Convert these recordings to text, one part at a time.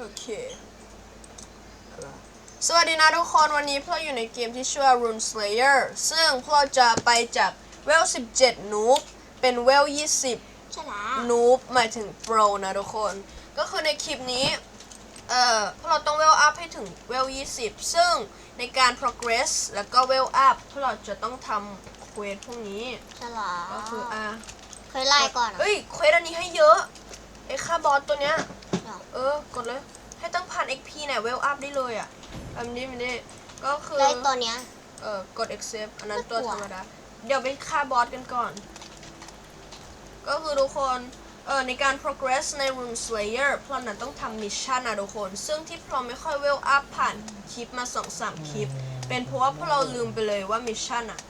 โอเค สวัสดีนะทุกคนวันนี้พวกเราอยู่ในเกมที่ชื่อว่า Rune Slayer ซึ่งพวกเราจะไปจากเวล 17 นูบเป็นเวล 20ใช่แล้วนูบหมายถึงโปรนะทุกคน ก็คือในคลิปนี้ เอ่อพวกเราต้องเวลอัพให้ถึงเวล 20 ซึ่งในการ progress แล้วก็เวลอัพพวกเราจะต้องทำเควสพวกนี้ใช่แล้วก็คืออะเคยไล่ก่อนอะเอ้ยเควสอันนี้ให้เยอะไอ้ค่าบอสตัวเนี้ย เหรอเออกดเลย ให้ตั้งพัน XP เนี่ยเวลอัพได้เลยอะอันนี้มันนี่ก็คือไล่ตัวเนี้ย เออกด accept อันนั้นไม่กลัตัววธรรมดา เดี๋ยวไปฆ่าบอสกันก่อน ก็คือทุกคนเออในการ progress ใน Rune Slayer พลอนนั้นต้องทำมิชชั่นนะทุกคน ซึ่งที่พลอนไม่ค่อยเวลอัพผ่านคลิปมา 2-3 คลิป เป็นเพราะว่าพวกเราลืมไปเลยว่ามิชชั่นอะ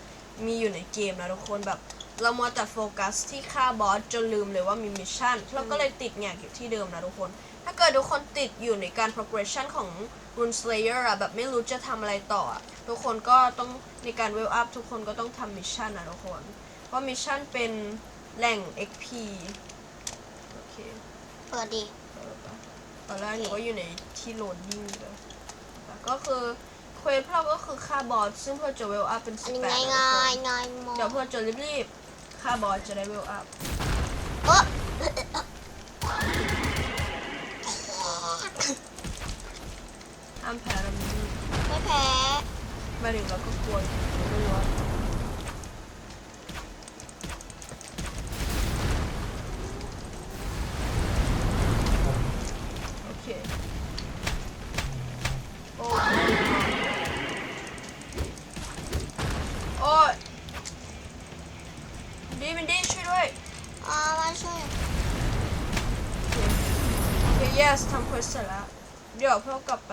มีอยู่ในเกมนะทุกคนแบบเรามัวแต่โฟกัสที่ฆ่าบอสจนลืมเลยว่ามีมิชชั่นเราก็เลยติดแงกอยู่ที่เดิมนะทุกคน ถ้าเกิดทุกคนติดอยู่ในการ progression ของ Rune Slayer อะแบบไม่รู้จะทำอะไรต่ออะทุกคนก็ต้องในการ w e l up ทุกคนก็ต้องทำมิชชั่นนะทุกคน เพราะมิชชั่นเป็นแหล่ง XP โอเคเปิดดิเออไปตอนแรกหนูก็อยู่ในที่โหลดยิ่งเลยแต่ก็คือเควสพวกเราก็คือฆ่าบอสซึ่งเพื่อจะ w e l up เป็นอัน18นี้นะง่ายทุกคนง่ายง่ายมากเดี๋ยวเพื่อจะรีบๆฆ่าบอสจะได้ w e l up เออ ห้ามแพ้แล้วมันไม่แพ้ มาถึงเราก็กลัวอยู่ไม่รู้ว่า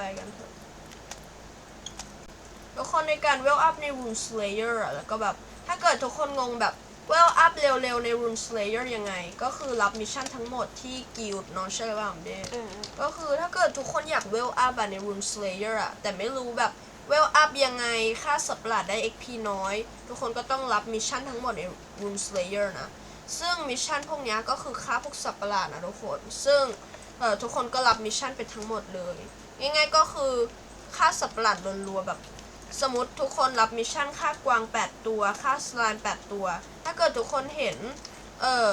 กเรากลับไปกันเถอะทุกคนในการเวลอัพใน Rune Slayer อะแล้วก็แบบ ถ้าเกิดทุกคนงงแบบเวลอัพเร็วๆใน Rune Slayer ยังไง ก็คือรับมิชชั่นทั้งหมดที่กิลด์เนาะใช่ไหมผมเดอืมก็คือถ้าเกิดทุกคนอยากเวลอัพอะใน Rune Slayer อะแต่ไม่รู้แบบเวลอัพยังไงค่าสับประหลาดได้ XP น้อย ทุกคนก็ต้องรับมิชชั่นทั้งหมดใน Rune Slayer นะ ซึ่งมิชชั่นพวกเนี้ยก็คือค่าพวกสับประหลาดนะทุกคน ซึ่งเอ่อทุกคนก็รับมิชชั่นไปทั้งหมดเลย ง่ายๆก็คือค่าสับประหลาดรัวๆแบบ สมมติทุกคนรับมิชชั่นค่ากวาง 8 ตัวค่าสลาม8ตัว ถ้าเกิดทุกคนเห็น เออ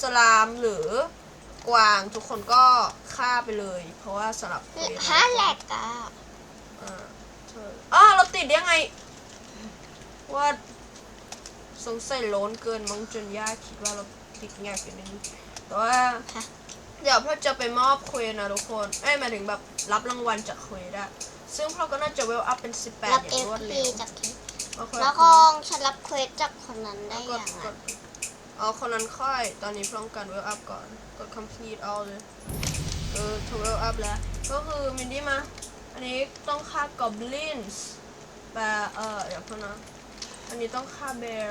สลามหรือกวางทุกคนก็ฆ่าไปเลย เพราะว่าสำหรับเควสฮาแหลกอะอ่าเธออ้าเราติดยังไง ว่าสงสัยโล้นเกินมั้งจนย่าคิดว่าเราติดแงกอยู่นึงแต่ว่า เดี๋ยวพ่อจะไปมอบเควสนะทุกคนเอ้ยหมายถึงแบบรับรางวัลจากเควสอะซึ่งพ่อก็น่าจะเวลอัพเป็น 18รับอเอย่างรวดพีเร็วจากคลิปโอเคแล้วของฉันรับเควสจากคนนั้นได้กดยังกไงดเอาคนนั้นค่อย ตอนนี้พร้อมกันเวลอัพก่อน กด complete all เลย เออถูกเวลอัพแล้ว ก็คือมินดี้มา อันนี้ต้องฆ่า goblins แต่เออเดี๋ยวพอนะ อันนี้ต้องฆ่า bear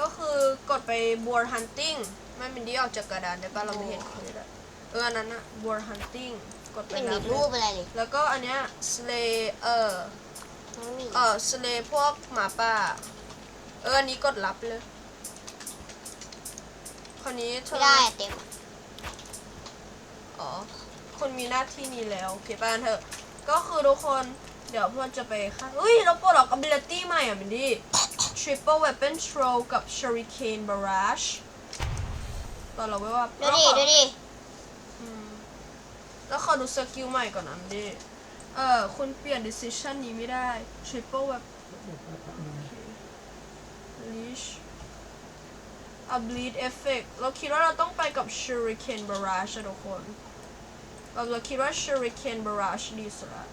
ก็คือกดไป boar hunting ไม่มินดี้ออกจากกระดานได้ป่ะเราไม่เห็นเควสอะเอออันนั้นอะ boar hunting กดไปไม่มีแล้วรูปอะไรเลยแล้วก็อันเนี้ย slay เออไม่มีเออ slay พวกหมาป่า เอออันนี้กดรับเลย คนนี้เธไม่อ ได้อะเต็มอะอ๋อคนมีหน้าที่นี้แล้วโอเคป่ะเถอะ ก็คือทุกคน เดี๋ยวพวกจะไปค่ะเฮ้ย เราปลดล็อก ability ใหม่อะมินดี้ triple weapon throw กับ shuriken barrage ตอนเราไว้ว่าดูดิดูดิอืม แล้วขอดูสกิลใหม่ก่อนนะมินดี้เออคุณเปลี่ยน decision นี้ไม่ได้ triple weapon leash a bleed effect เราคิดว่าเราต้องไปกับ shuriken barrage อะทุกคนเราเราคิดว่า shuriken barrage ดีสุดละ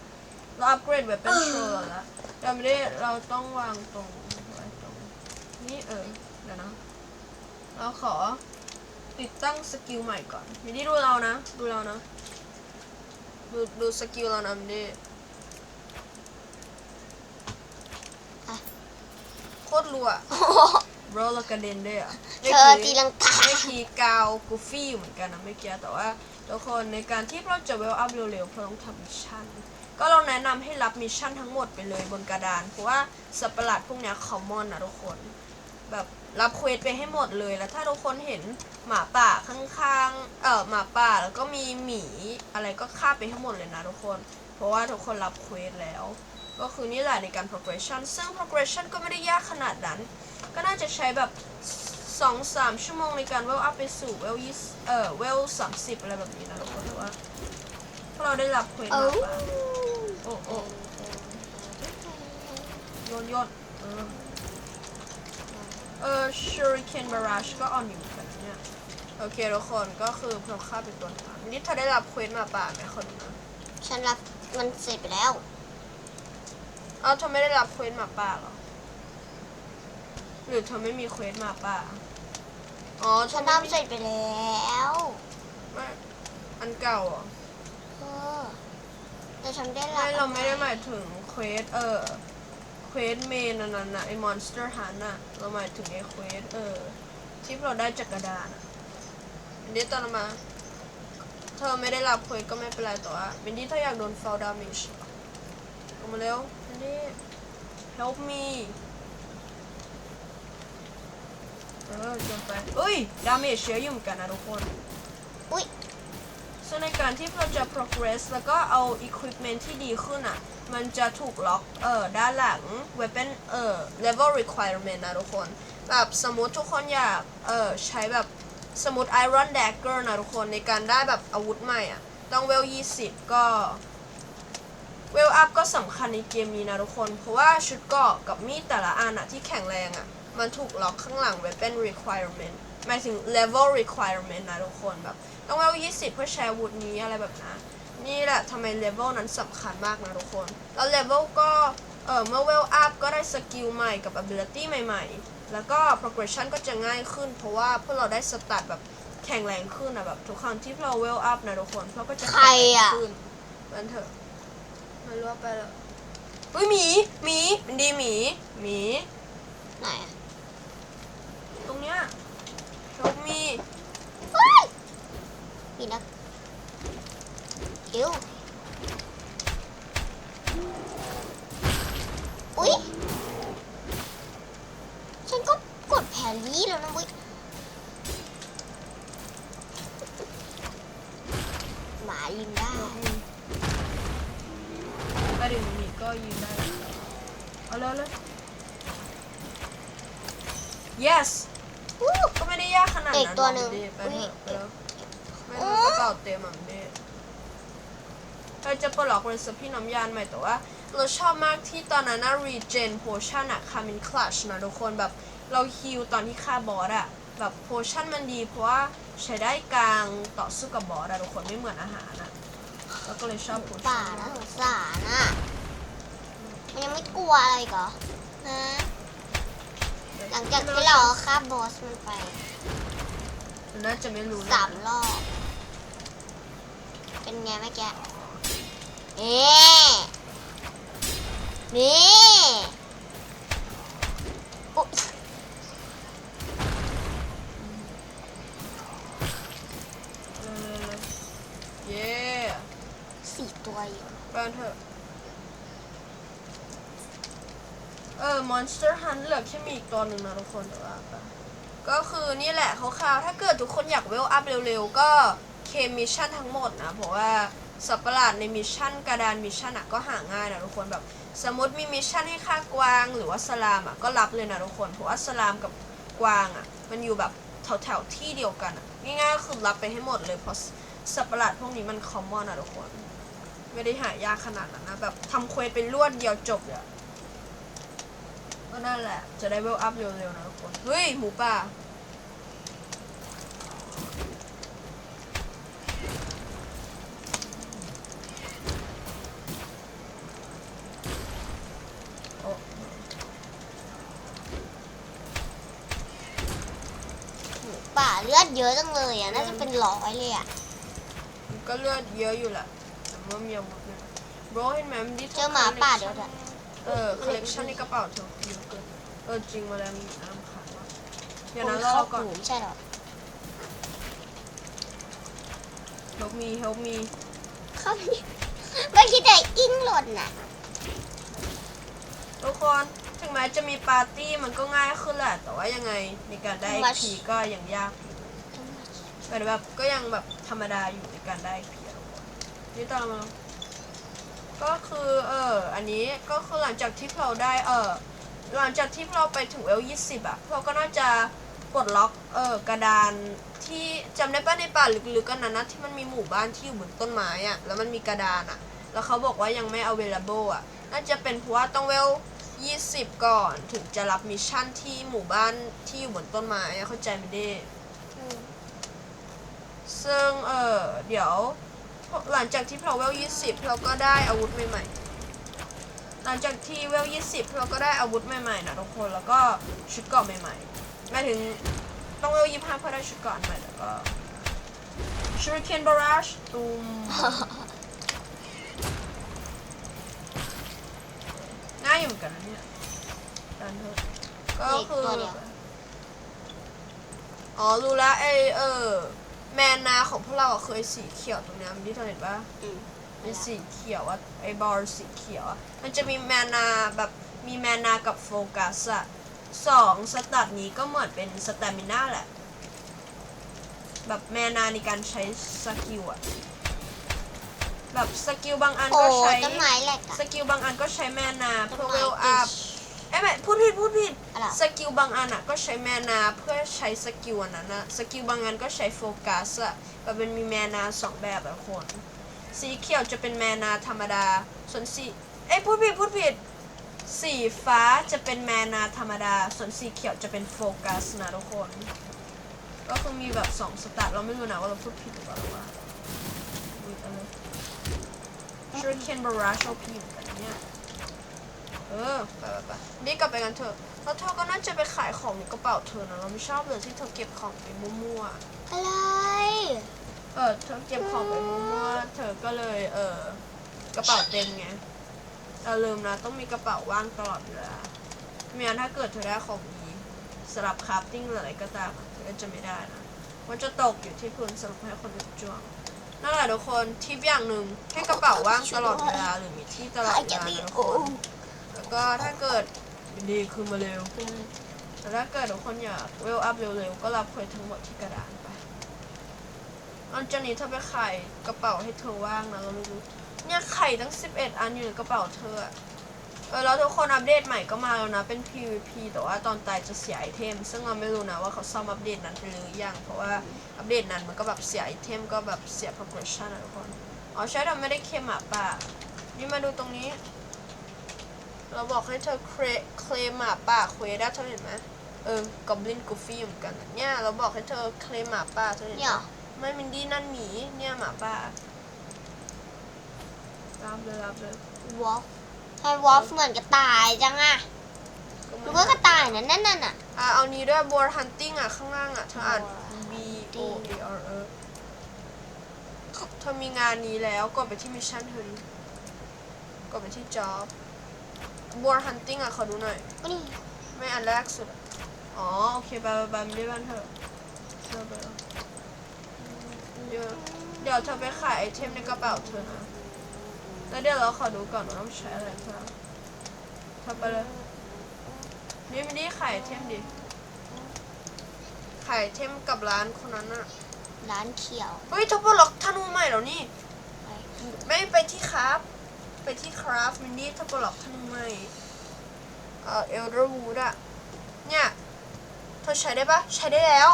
เราอัปเกรด weapon throw แล้วละเราไม่ได้เราต้องวางตรงไว้ตรง นี่เออเดี๋ยวนะ เราขอติดตั้งสกิลใหม่ก่อนมินดี้ดูเรานะ ดูเรานะ ดูดูสกิลเรานะมินดี้โคตรรัวบรเรากระเด็นด้วยอะเธอตีลังกาไม่ทีกาวกูฟี่อยู่เหมือนกันนะไม่เกี่ยแต่ว่าทุกคนในการที่เราจะเวลอัพเร็วๆเราต้องทำมิชชั่น ก็เราแนะนำให้รับมิชชั่นทั้งหมดไปเลยบนกระดาน เพราะว่าสัตว์ประหลาดพวกเนี้ยคอมมอนนะทุกคนแแบบ รับเควสไปให้หมดเลยแล้วถ้าทุกคนเห็นหมาป่าข้างๆ เออหมาป่าแล้วก็มีหมีอะไรก็ฆ่าไปให้หมดเลยนะทุกคน เพราะว่าทุกคนรับเควสแล้ว ก็คือนี่แหละในการ progression ซึ่ง progression ก็ไม่ได้ยากขนาดนั้น ก็น่าจะใช้แบบ 2-3 ชั่วโมงในการเวลอัพไปสู่เวลยี่เอ่อเวล30อะไรแบบนี้นะทุกคนแต่ว่าพวกเราได้รับเควสเอ้ามาป่ะโอ้โอ้โยนโยนเออ เออ shuriken barrage ก็ออนอยู่แบบเนี้ยโอเคทุกคนก็คือเราฆ่าเป็นตัวทางนี่เธอได้รับเควสมาป่ะไหมคนนะฉันรับมันเสร็จไปแล้ว เอ้าเธอไม่ได้รับเควสมาป่าเหรอ หรือเธอไม่มีเควสมาป่าอ๋อเธฉัอนไม่ทำมีเสร็จไปแล้วไม่อันเก่าเหรอเออแต่ฉันได้รับไม่เราไม่ได้หมายถึงเควสเออเควสเมนอันนั้นนะไอ้มอนสเตอร์ฮันน่ะเราหมายถึงไอ้เควสเออที่เราได้จากกระดานอะอันนี้ตอนมา เธอไม่ได้รับเควสก็ไม่เป็นไรแต่ว่าเป็นที่เธออยากโดน fall damage ลงมาเร็วอันนี้ help me เออจนไปเอ้ย damage เยอะอยู่เหมือนกันนะทุกคนอุ้ยซึ่งในการที่เราจะ progress แล้วก็เอา equipment ที่ดีขึ้นอะ มันจะถูกล็อกเอ่อด้านหลัง weapon เอ่อ level requirement นะทุกคน แบบสมมติทุกคนอยากเอ่อใช้แบบสมมติ iron dagger นะทุกคนในการได้แบบอาวุธใหม่อะ ต้องเวล 20 ก็เวลอัพก็สำคัญในเกมนี้นะทุกคน เพราะว่าชุดเกราะกับมีดแต่ละอันอะที่แข็งแรงอะมันถูกล็อกข้างหลัง weapon requirement หมายถึง level requirement นะทุกคนแบบ ต้องเวล 20 เพื่อใช้อาวุธนี้อะไรแบบนั้น นี่แหละทำไม level นั้นสำคัญมากนะทุกคน แล้ว level ก็เออเมื่อ well up ก็ได้สกิลใหม่กับ ability ใหม่ ๆ แล้วก็ progression ก็จะง่ายขึ้น เพราะว่าพวกเราได้สตาร์ทแบบแข็งแรงขึ้นอะแบบทุกครั้งที่เรา well up นะทุกคนเราก็จะใครอะแข็งแรงขึ้นมันเถอะไม่รู้ว่าไปแล้วเฮ้ยหมีหมีมันดีหมีหมีไหนอะตรงเนี้ยชกมีเฮ้ยมีนัก คิวอุ้ยฉันก็กดแพรรี่แล้วนะเว้ยหมายิงได้ไปถึงหมีก็ยืนได้แล้วเอาเลยเลย yes อู้ก็ไม่ได้ยากขนาดเด็นั้นกตัวหนึ่งรอกไปเถอุ๊ยอะไปแล้วไม่รู้กระเป๋าเต็มอะมันดิ เราจะปลดล็อกเรซิปี้น้ำยานใหม่แต่ว่า เราชอบมากที่ตอนนั้นนะ regen potion อะ c a m in clutch นะทุกคนแบบเราฮิลตอนที่ฆ่าบอสอะแบบ potion มันดีเพราะว่าใช้ได้กลางต่อสู้กับบอสอะทุกคนไม่เหมือนอาหารอะแล้วก็เลยชอบ potion ป่านะสงสารน่ะมันยังไม่กลัวอะไรอีกเหรอฮะหลังจากที่เราฆ่าบอสมันไปน่าจะไม่รู้นะสามรอบ เป็นไงเมื่อกี้ เอ๊ะนี่อุ๊ยเออเย้สี่ตัวอยู่บ้านเถอะเออ Monster Hunt เหลือแค่มีอีกตัวหนึ่งนะทุกคนแต่ว่าไปก็คือนี่แหละคร่าวๆถ้าเกิดทุกคนอยากเวลอัพเร็วๆ ก็ เคมิชชั่นทั้งหมดนะเพราะว่าสัตว์ประหลาดในมิชชั่นกระดานมิชชั่นอะก็หาง่ายนะทุกคนแบบสมมติมีมิชชั่นให้ฆ่ากวางหรือว่าสลามอะก็รับเลยนะทุกคนเพราะว่าสลามกับกวางอะมันอยู่แบบแถวๆที่เดียวกันอะง่ายๆก็คือรับไปให้หมดเลยเพราะสัตว์ประหลาดพวกนี้มันคอมมอนอะทุกคน ไม่ได้หายากขนาดนั้นนะแบบทำเควสเป็นรวดเดียวจบเลยก็นั่นแหละจะได้เวลอัพเร็วๆนะทุกคนเฮ้ยหมูป่า เลือดเยอะจังเลยอะ น่าจะเป็นร้อยเลยอะ มันก็เลือดเยอะอยู่แหละแต่ว่ามีอาวุธเนี่ยโบรเห็นไหมมันดิเจอหมาป่าเดี๋ยวจะเออคอลเลกชันในกระเป๋าเธอเยอะเกินเออจริงมาแล้วมีน้ำขังว่ะเดี๋ยวนะรอก่อนหูไม่ใช่หรอ help me help me เขาไม่คิดแต่อิงหล่นน่ะ ทุกคนถึงแม้จะมีปาร์ตี้มันก็ง่ายขึ้นแหละ แต่ว่ายังไงในการได้ Too much XP ก็ยังยากอยู่ แต่แบบก็ยังแบบธรรมดาอยู่ในการได้ XP อะทุกคนนี่ตามมาก็คือเอออันนี้ก็คือหลังจากที่เราได้เออหลังจากที่เราไปถึงเอลยี่สิบอะเราก็น่าจะปลดล็อกเออกระดานที่จำได้ป่ะในป่าลึกๆกันนะนนะที่มันมีหมู่บ้านที่อยู่บนต้นไม้อะแล้วมันมีกระดานอะแล้วเขาบอกว่ายังไม่ available อะน่าจะเป็นเพราะว่าต้องเวลยี่สิบก่อนถึงจะรับมิชชั่นที่หมู่บ้านที่อยู่บนต้นไม้อะเข้าใจไหมเด้ ซึ่งเออเดี๋ยวหลังจากที่เราเวลยี่สิบเราก็ได้อาวุธใหม่ๆ หลังจากที่เวลยี่สิบเราก็ได้อาวุธใหม่ๆนะทุกคนแล้วก็ชุดเกราะใหม่ๆหมายถึงต้องเวลยี่ห้าเพื่อได้ชุดเกราะอันใหม่แล้วก็ชูริเคนบาราชตูมง่ายอยู่เหมือนกันนะเนี่ยดันเถอะก็คืออีกตัวเดียวอ๋อรู้แล้วไอเออ แมนนาของพวกเราอะเคยสีเขียวตรงเนี้ยมันที่เธอเห็นปะอืมเป็นสีเขียวอะไอบอลสีเขียวอะมันจะมีแมนนาแบบมีแมนนากับโฟกัสอะสองสแตัดนี้ก็เหมือนเป็นสแตมิน่าแหละ แบบแมนนาในการใช้สกิลอะแบบสกิลบางอันโอ้ก็ใช้ ต้นไม้แหลกอะ สกิลบางอันก็ใช้แมนนาต้เพื่นอไม้เวลติอัพชเอ้ย ไม่พูดผิดพูดผิดอะไรสกิลบางอันอะก็ใช้แมนาเพื่อใช้สกิลอันนั้นนะสกิลบางอันก็ใช้โฟกัสอะแบบเป็นมีแมนาสองแบบอะคนสีเขียวจะเป็นแมนาธรรมดา ส่วนสีเอ้ยพูดผิดพูดผิดสีฟ้าจะเป็นแมนาธรรมดา ส่วนสีเขียวจะเป็นโฟกัสนะทุกคน ก็คือมีแบบสองสแตทเราไม่รู้นะว่าเราพูดผิดหรือเปล่าหรือว่าอุ๊ยอะไรชูริเคนบาราชเอาพีเหมือนกันเนี่ย เออไปไปไปนี่กลับไปกันเถอะแล้วเธอก็น่าจะไปขายของในกระเป๋าเธอนะเราไม่ชอบเลยที่เธอเก็บของไปมั่วอะไรๆเออเธอเก็บของไปมั่วๆเธอก็เลยเออกระเป๋าเต็มไงอย่าลืมนะต้องมีกระเป๋าว่างตลอดเวลาไม่งั้นถ้าเกิดเธอได้ของดีสำหรับคราฟติ้งหรืออะไรก็ตามอะเธอก็จะไม่ได้นะมันจะตกอยู่ที่พื้นสำหรับให้คนอื่นจ้วงนั่นแหละทุกคนทิปอย่างหนึ่งให้กระเป๋าว่างตลอดเวลาหรือมีที่ตลอดใครเวจะลามีนะทุกโอ้คนแล้ว ก็ถ้าเกิดดีคือมาเร็วแต่ถ้าเกิดทุกคนอยากเวลอัพเร็วๆก็รับเควสทั้งหมดที่กระดานไปอันจากนี้เธอไปไขายกระเป๋าให้เธอว่างนะเราไม่รู้เนี่ยไข่ตั้ง 11 อันอยู่ในกระเป๋าเธอเออแล้วทุกคนอัปเดตใหม่ก็มาแล้วนะเป็น PVP แต่ว่าตอนตายจะเสียไอเทม ซึ่งเราไม่รู้นะว่าเขาซ่อมอัปเดตนั้นไปหรือยังเพราะว่าอัปเดตนั้นมันก็แบบเสียไอเทมก็แบบเสีย progression อะทุกคนอ๋อใช่เราไม่ได้เคมหมาป่านี่มาดูตรงนี้ เราบอกให้เธอเคลเคลมหมาป่าเควสได้เธอเห็นไหมเออกอบลินกูฟี่เหมือนกันอะเนี่ยเราบอกให้เธอเคลมหมาป่าเธอเห็นเนี่ยไหมไม่มินดี้นั่นหมีเนี่ยหมาป่ารับเลยรับเลยวอฟทำไมวอฟเหมือนกระต่ายจังอะหรือว่ากระต่ายนั่นนั่นน่ะน่ะอะเอานี้ด้วยบัวฮันติ้งอะข้างล่างอะเธออ่าน B O A R E เธอมีงานนี้แล้วกดไปที่มิชชั่นเธอดิกดไปที่ job บั วฮันติ้งอะขอดูหน่อย ก็นี่ไม่อันแรกสุดอะอ๋อ โอเคไปไปไปไม่ได้บ้านเธอเธอไปแล้วเดี๋ยวเดี๋ยวเธอไปขายไอเทมในกระเป๋าเธอนะ แล้วเดี๋ยวเราขอดูก่อนว่าต้องใช้อะไรเธอเธอไปเลยนี่ไม่ได้ขายไอเทมดิ ขายไอเทมกับร้านคนนั้นอะร้านเขียว เฮ้ยเธอปลดล็อกธนูใหม่แล้วนี่ไปไม่ไปที่คราฟ ไปที่คราฟมินดี้ถ้าปลดล็อกธนูใหม่เอ่อเอลเดอร์วูดอะเนี่ยเธอใช้ได้ปะใช้ได้แล้ว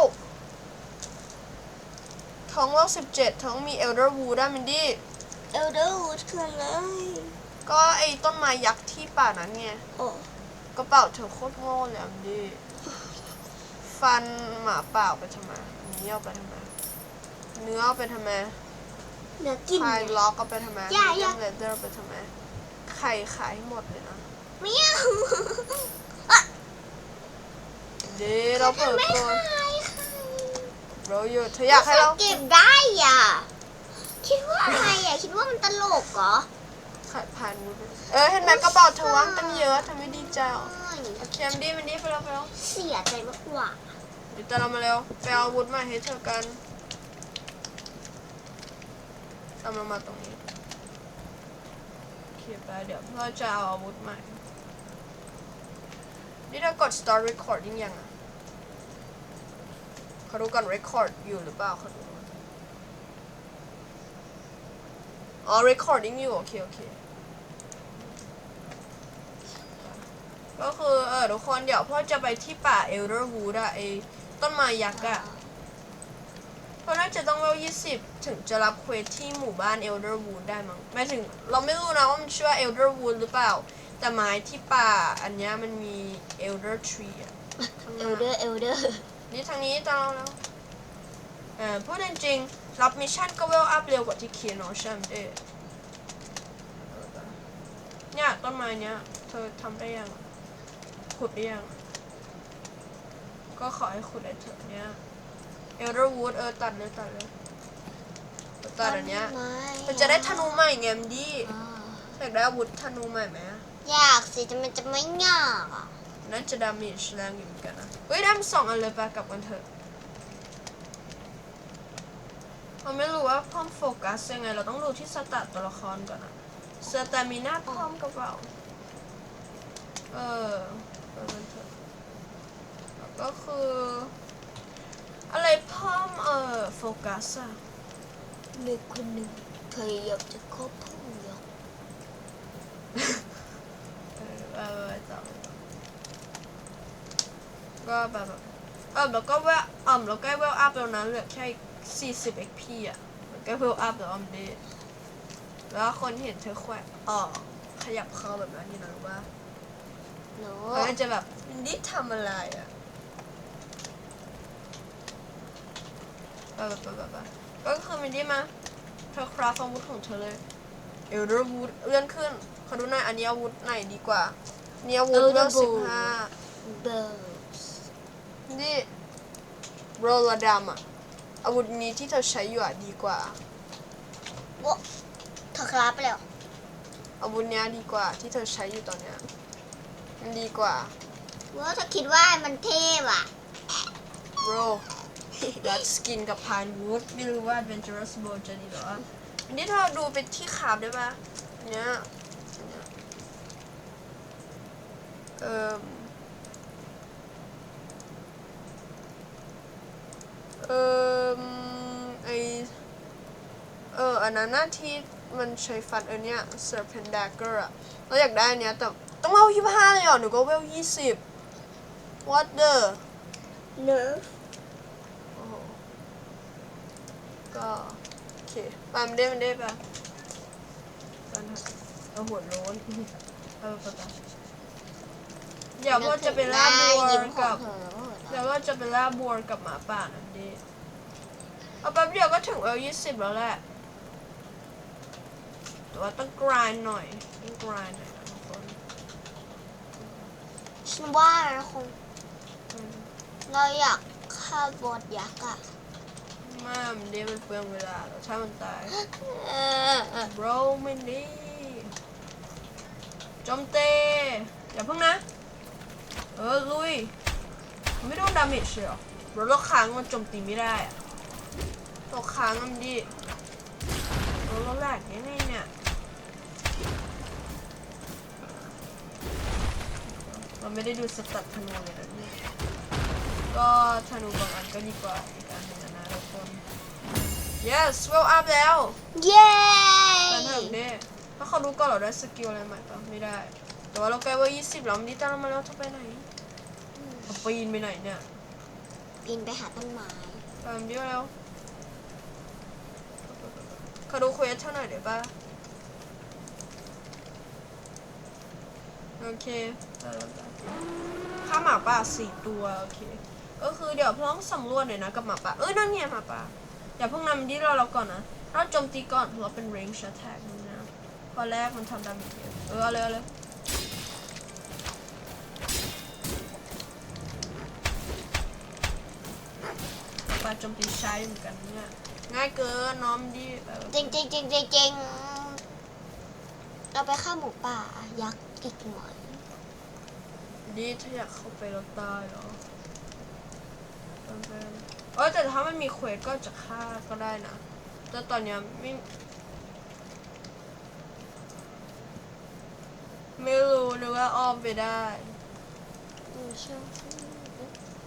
ท้องว่าสิบเจ็ดท้องมีเอลเดอร์วูดอะมินดี้เอลเดอร์วูดคืออะไรก็ไอ้ต้นไม้ยักษ์ที่ป่านั้นไงโอ้กระเป๋าเธอโคตรโง่เลยอะมินดี้ฟันหมาเปล่าไปทำไมอันนี้เอาไปทำไมเนื้อเอาไปทำไม เนื้อกินไข่ล็อกเอาไปทำไมอย่าอย่า เลเดอร์ไปทำไมไข่ขายให้หมดเลยนะไม่เอาเดี๋ยวเราเปิดไม่ตัว ขายค่ะเราอยู่เธออยากให้เราเก็บได้อะ คิดว่าอะไรอะ คิดว่ามันตลกเหรอขายผ่านมือไปเออเห็นไหมกระเป๋าเธอว่างตั้งเยอะเธอไม่ดีใจเหรออ้ายโอเคมันดีมันดีไปแล้วไปแล้วเสียใจมากกว่าเดี๋ยวตามเรามาเร็วไปเอาอาวุธมาให้เธอกันามามาตรงนี้โอเคไปเดี๋ยวเราจะเอาอาวุธใหม่ นี่ถ้ากด start recording ยังอะเขาดูก่อน record อยู่หรือเปล่าเขาดูอ๋อ recording อยู่โอเคโอเคก็คือเออทุกคนเดี๋ยวพ่อจะไปที่ป่า Elderwood อะไอต้นไม้ยักษ์อะ เพราะน่าจะต้องเวล20ถึงจะรับเควสที่หมู่บ้าน Elderwood ได้มั้งหมายถึงเราไม่รู้นะว่ามันชื่อว่า Elderwood หรือเปล่า แต่ไม้ที่ป่าอันเนี้ยมันมี Elder Tree อะข้างหเอน้าลเดอร์เอลเดอร์นี่ทางนี้ตามเราแล้วเออพูดจริงๆรับมิชชั่นก็เวลอัพเร็วกว่าที่เขียนเนาะใช่ไหมเด้เนี่ยต้นไม้เนี้ยเธอทำได้ยังขุดได้ยังก็ขอให้ขุดได้เถอะเนี้ย เอลเดอร์วูดเออตัดเลยตัดเลยตัดอันเนี้ยมันจะได้ธนูใหม่ไงมนดีอยากได้อาวุธธนูใหม่ไหมอะอยากสิจะมันจะไม่ยากอะน่าจะดาเมจแรงอยู่เหมือนกันนะเฮ้ยได้มาสองอันเลยไปกลับกันเถอะเราไม่รู้ว่าเพิ่มโฟกัสยังไง เราต้องดูที่สแตตตัวละครก่อนอะสแตมิน่าพร้อมกับเราเออไปกันเถอะแล้วก็คือ อะไรเพิ่มเออโฟกัสอะมีคนหนึ่งพยายามจะคบผู้ยกเออไปไปไปต่อก็แบบแบบเออแล้วก็เวลอ่อมแล้วใกล้เวลอัพแล้วนะเหลือแค่ 40 XP อะแล้วใกล้เวลอัพแล้วออมดีแล้วคนเห็นเธอแขวะอ๋อขยับเข้าแบบนั้นนี่นะรู้ป่ะหนูเขาก็จะแบบมินดี้ทำอะไรอะ ไปไปไปไปไปก็คือมินดี้มาเธอคราฟอาวุธของเธอเลยเอลเดอร์วูดเลื่อนขึ้นขอดูหน่อยอันนี้อาวุธไหนดีกว่านี่อาวุธเวลสิบห้าเบิร์สนี่โรลาดามอะอาวุธนี้ที่เธอใช้อยู่อะดีกว่าโว้เธอคลาบไปแล้วอาวุธเนี้ยดีกว่าที่เธอใช้อยู่ตอนเนี้ยมันดีกว่าว่าเธอคิดว่ามันเท่อะโร ดัดสกินกับพานวูดไม่รู้ว่า Adventurous Bow จะดีหรออันนี้เธอดูไปที่ขาบได้ปะเนี้ยเนี้ยเออเออไอเอออันนั้นหน่ะที่มันใช้ฟันเออเนี่ย serpent dagger อะเราอยากได้อันเนี้ยแต่ต้องเอายี่ห้าเลยเหรอหนูก็เวลยี่สิบ what the เนิร์ฟ โอ้โห ก็โอเคไปมันได้มันได้ปะกันเอาหัวโล้นเออไปไปเดี๋ยวก็จะไปล่าบัวกับเดี๋ยวก็จะไปล่าบัวกับหมาป่านั่นดิเอาแป๊บเดียวก็ถึงเอลยี่สิบแล้วแหละแต่ว่าต้องกรายหน่อยต้องกรายหน่อยทุกคนฉันว่าคงเราอยากฆ่าบอสยักษ์อะ มามันดีมันเปลืองเวลาแล้วถ้ามันตายเออเออ bro มันดีโจมเตอย่าเพิ่งนะ เออลุย ไม่โดนดาเมจเลยเหรอรถเราค้างมันโจมตีไม่ได้อะตัวค้างมันดีรถเราแหลกยังไงเนี่ยเราไม่ได้ดูสตัดธนูเลยนะเนี่ยก็ธนูบางอันก็ดีกว่า yes well up แล้วเย้แต่ถึงดิถ้าเขารู้ก่อนเราได้สกิลอะไรใหม่ปะไม่ได้ แต่ว่าเราใกล้ว่า20แล้วมันนี่ตามเรามาแล้วเธอไปไหนเอาปีนไปไหนเนี่ยปีนไปหาต้นไม้ตามเดียวแล้วเขาดูเควสเท่าไหร่เดี๋ยวปะโอเคได้แล้วได้ฆ่าหมาป่าสี่ตัว โอเค ก็คือเดี๋ยวเพิ่งสำรวจหน่อยนะกับหมาป่า เอ้ยนั่นไงหมาป่า อย่าเพิ่งนำที่เราเราก่อนนะเราโจมตีก่อนเพราะเราเป็น range attack นี่นะพอแรกมันทำดาเมจเยอะเออเอาเลยเอาเลยหมาป่าโจมตีใช้เหมือนกันเนี่ยง่ายเกินน้อมดีแบบจริงจริงจริงจริงจริงเราไปฆ่าหมูป่ายักษ์อีกหน่อยดีถ้าอยากเข้าไปแล้วตายเหรอตามไป เออแต่ถ้ามันมีเควสก็จะฆ่าก็ได้นะ แต่ตอนนี้ไม่ ไม่รู้นึกว่าอ้อมไปได้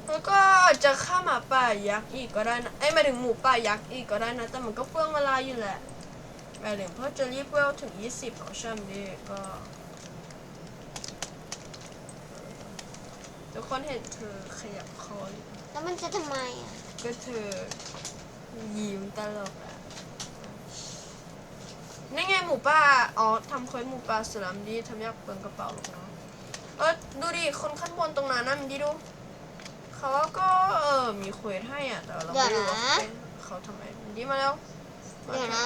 แล้วก็จะฆ่าหมาป่ายักษ์อีกก็ได้นะเอ้มาถึงหมูป่ายักษ์อีกก็ได้นะ แต่มันก็เปลืองเวลาอยู่แหละหมายถึงเพราะจะรีบเวลถึง 20ของชัมดีก็ทุกคนเห็นเธอขยับคอแล้วมันจะทำไมอะ ก็เธอยิ้มตลกอะนี่ไงหมูป่า อ๋อทำเควสหมูป่าสลัมดีทำยากเปลืองกระเป๋าหรอกเนาะ เออดูดิ คนขั้นบนตรงนั้นนะมันดีดู เขาก็เออมีเควสให้อะ แต่เราไม่รู้ว่าเขาเป็นเขาทำไมมันดีมาแล้วมาเดี๋ยวนะ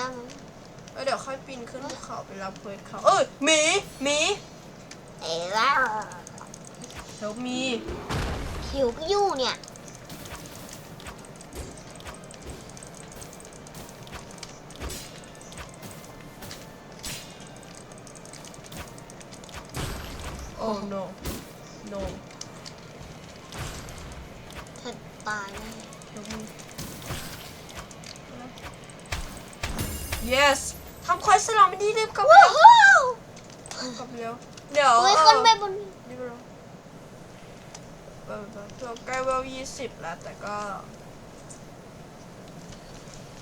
เออเดี๋ยวค่อยปีนขึ้นภูเขาไปรับเควสเขา เอ้ยหมีหมีเอ๋ว่าเดี๋ยวมีหิวก็อยู่เนี่ย โอ้ no no เธอตายแน่เดี๋ยวมี yes ทำเควสสลัมไม่ดีรีบกลับว้าเร็ววกลับเร็วเดี๋ยวเฮ้ยเออขึ้นไปบนรีบเร็วเออตัวใกล้เวลยี่สิบแล้วแต่ก็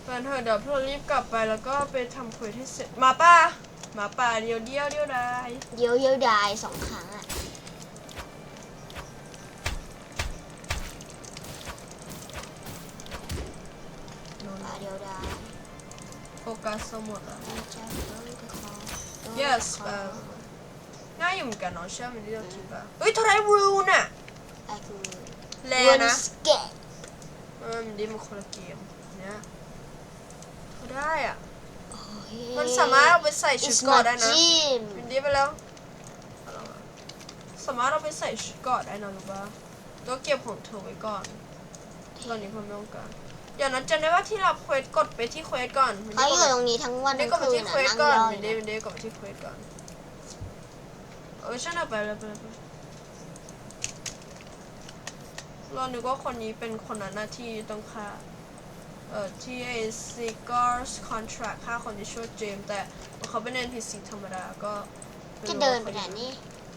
เพื่อนเธอะเดี๋ยวพวกเรารีบกลับไปแล้วก็ไปทำเควสให้เสร็จหมาป่าหมาป่าเดียวเดียวเดียวได้ เดี๋ยวเดี๋ยวได้สองครั้ง สสมุดแล้วไม่ใช่เดี๋ยวจะขอ yes เออง่ายอยู่เหมือนกันเนาะเชื่อมันที่เราคิดป่ะเฮ้ยเท่าไรรูน่ะไอ้คือแลนะสเกตเออมันดีมันคนละเกมเนี่ยเขาได้อะมัมันสามารถเอาไปใส่ชุด It's เกราะ not ได้นะ gym มันดีไปแล้วเอาลองมาสามารถเอาไปใส่ชุดเกราะได้นะรู้ป่ะก็เก็บของเธอไว้ก่อน ตอนนี้ผมไม่ต้องการ เดี๋ยวนั้นจำได้ว่าที่เราเควสกดไปที่เควสก่อนมันเขาอยู่กดตรงนี้ทั้งวันได้ทั้งกดไปคืนที่น่ะเควสนั่งก่อนย่อยมันได้มันได้กดไปที่เควสก่อนเออฉันเอาไปแล้วไปแล้วไปแล้วเรานึกว่าคนนี้เป็นคนนั้นหน้าที่ต้องฆ่าเอ่อที่ไอ้ Seeker's Contract ฆ่าคนที่ชื่อเจมส์แต่เขาเป็น NPC ธรรมดาก็ม่จะรู้เดินว่าไปขาไหนนี่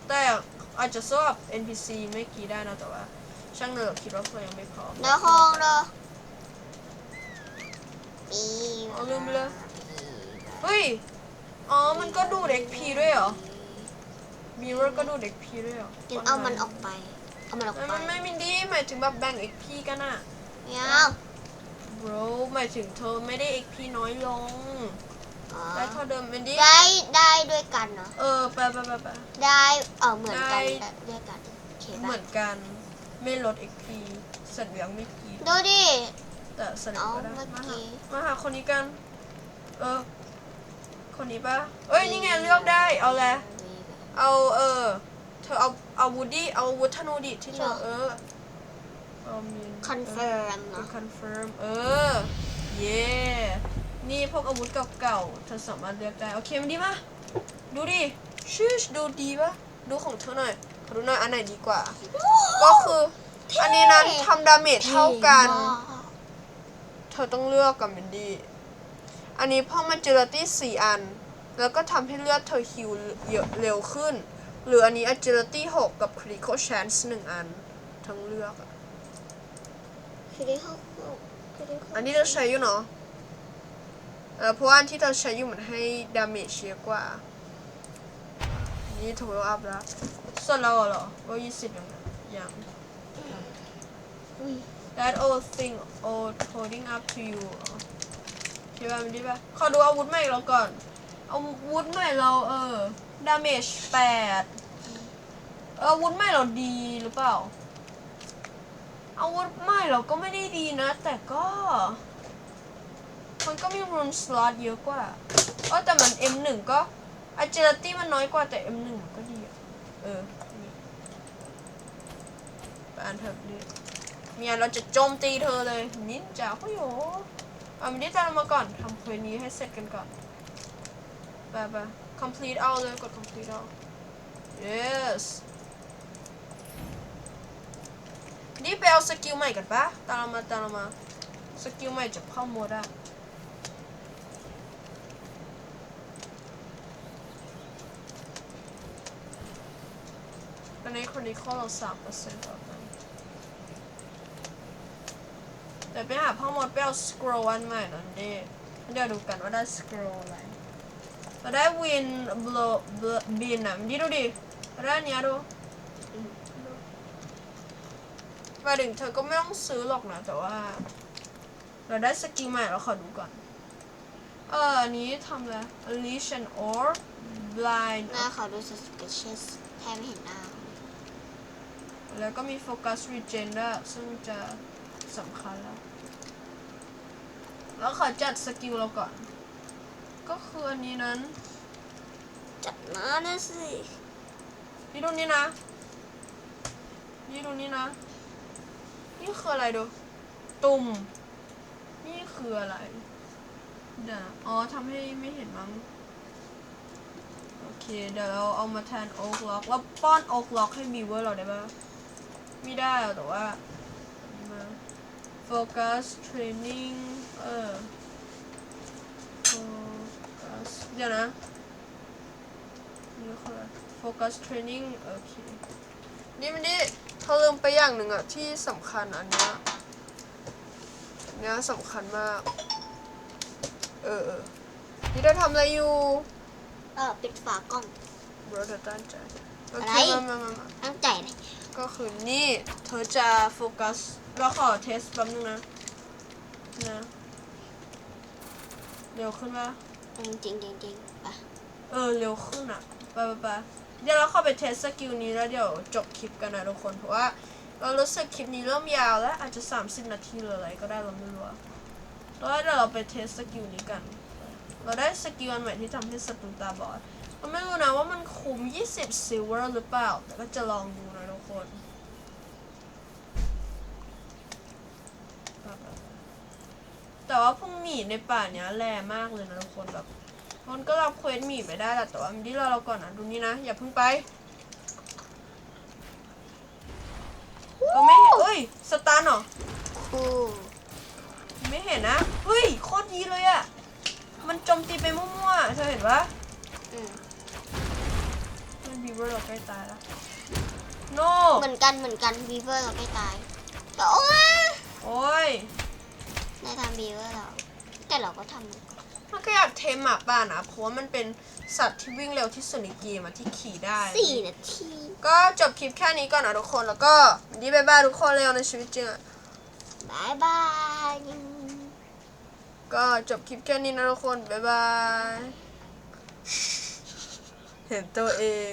แต่อาจจะสู้กับ NPC ไม่กี่ได้นะแต่ว่า ช่างเถอะคิดว่าเรายังไม่พร้อมในห้องเด้อปี เอาลืมไปเลยเฮ้ย อ๋อ มันก็ดูเด็กพีด้วยเหรอ Mirror ก็ดูเด็กพีด้วยเหรอจึงเอามันออกไป เอามันออกไม่ไปมันไม่มีดีหมายถึงแบบแบ่ง XP กันอะไม่เอา bro หมายถึงเธอไม่ได้ XP น้อยลงอ๋อได้เท่าเดิมเป็นดีได้ได้ด้วยกันเนาะเออไปไปไปไปได้เออเหมือนกันได้แต่ด้วยกันโอเคเหมืป่ะอนกัน ไม่ลด XP สัตว์เลี้ยงไม่กีดดูดิ แต่สัตว์เลี้ยงก็ได้เอาเมื่อมากี้ หามาหาคนนี้กัน เออ คนนี้ปะเอ้ยนี่ไงเลือกได้เอาแหละไรเอาเออเธอเอาเอาวูดดี้เอาวุฒนูดิที่เธอเออเอามีคอนเฟิร์มเออเนาะ คอนเฟิร์มเออ เย่นี่พวกอาวุธเก่าๆเธอสามารถเลือกได้ โอเคมันดีปะดูดิชื่อดูดีปะดูของเธอหน่อยขอดูหน่อยอันไหนดีกว่า ก็คือ อันนี้นั้นทำดาเมจเท่ากัน เธอต้องเลือกกับมินดี้ อันนี้เพราะมันเจลตี้สี่อัน แล้วก็ทำให้เลือดเธอฮิวเยอะเร็วขึ้น หรืออันนี้ agility 6กับ critical chance หนึ่งอัน ทั้งเลือกอะคือได้เข้าคือได้เข้าอันที่เราใช้อยู่เนาะเออเพราะว่าอันที่เราใช้อยู่มันให้ดาเมจเยอะกว่า นี่ถูกอัพแล้ว ส่วนเราอะเหรอว่ายี่สิบยังยังอุ้ย that old thing old holding up to you คิดว่ามันดีป่ะขอดูอาวุธใหม่เราก่อน อาวุธใหม่เราเออดาเมจแปดเอาวุธใหม่เราดีหรือเปล่า อาวุธใหม่เราก็ไม่ได้ดีนะ แต่ก็ มันก็มีรูนสล็อตเยอะกว่าเออแต่มัน M1 ก็ agility มันน้อยกว่าแต่ M1 มันก็ดีอะเออนี่ไปอ่านเถอะดิ เมียเราจะโจมตีเธอเลยนินจาพ่อโยเอามินิตามมาก่อนทำเควสนี้ให้เสร็จกันก่อนไปไป complete เอาเลยกด complete เอา yes นี่ไปเอาสกิลใหม่กันปะตามเรามาตามเรามาสกิลใหม่จะเข้าโหมดอะตอนนี้ใน critical เราสามเปอร์เซ็นต์ต่อกั นแต่ไปหาพ่อมดไปเอา scroll อันใหม่นั่นดิเดี๋ยวดูกันว่าได้ scroll อะไรเราได้ win blow bin อะดิดูดิเราได้อันเนี้ยดูหมายถึงเธอก็ไม่ต้องซื้อหรอกนะแต่ว่า เราได้สกิลใหม่เราขอดูก่อน เอออันนี้ทำอะไร unleash an orb blind หน้าขอดู suspicious แทบไม่เห็นหน้าแล้วก็มีโฟกัส regen ด้วยซึ่งจะสำคัญแล้ว แล้วขอจัดสกิลเราก่อน ก็คืออันนี้นั้น จัดหน้านะสิ นี่ดูนี่นะ นี่ดูนี่นะ นี่คืออะไรดู ตุ่ม นี่คืออะไรเดี๋ยวนะอ๋อทำให้ไม่เห็นมั้ง โอเค เดี๋ยวเราเอามาแทนโอ๊กล็อกแล้วป้อนโอ๊กล็อกให้บีเวอร์เราได้ปะไม่ได้อะแต่ว่ามา โฟกัสเทรนนิ่งเออโฟกัสเดี๋ยวนะนี่คือโฟกัสเทรนนิ่งโอเคนี่มันนี่เขาลืมไปอย่างหนึ่งอะที่สำคัญอันเนี้ยอันเนี้ยสำคัญมาก เออเออนี่ได้ทำอะไรอยู่เออปิดฝากล้องบรอดตั้งใจโออะเคไรมามามามาตั้งใจเลยก็คือนี่เธอจะโฟกัส เราขอเทสแป๊บนึงนะนะเร็วขึ้นปะจริงจริงจริงจริงไปเออเร็วขึ้นอะไปไปไปเดี๋ยวเราเข้าไปเทสสกิลนี้แล้วเดี๋ยวจบคลิปกันนะทุกคนเพราะว่าเรารู้สึกคลิปนี้เริ่มยาวแล้ว อาจจะ 30 นาทีหรืออะไรก็ได้เราไม่รู้อะแล้วเดี๋ยวเราไปเทสสกิลนี้กัน เราได้สกิลอันใหม่ที่ทำให้ศัตรูตาบอดเราไม่รู้นะว่ามันคุ้ม 20ซิลเวอร์หรือเปล่า แต่ก็จะลองดูนะทุกคน แต่ว่าพวกหมีในป่าเนี้ยแรงมากเลยนะทุกคนแบบมันก็รับเควสหมีไปได้แหละแต่ว่ามันที่เราเราก่อนนะดูนี่นะ อย่าเพิ่งไปเราไม่เห็นเอ้ยสตาร์หรอไม่เห็นนะเฮ้ยโคตรดีเลยอะมันจมตีไปมั่วๆเธอเห็นปะอืมมันบีเวอร์เราใกล้ตายแล้วโนเหมือนกันเหมือนกันบีเวอร์เราไม่ตายแต่โอ้ย โอ้ยนายทำบีเวอร์เรา แต่เราก็ทำเหมือนกันมันก็อยากเทมหมาป่านะ เพราะว่ามันเป็นสัตว์ที่วิ่งเร็วที่สุดในเกมอะที่ขี่ได้ สี่นาทีก็จบคลิปแค่นี้ก่อนนะทุกคน แล้วก็ดีบายบายทุกคนเลยในชีวิตจริงอะบายบาย ก็จบคลิปแค่นี้นะทุกคน บ๊ายบาย เห็นตัวเอง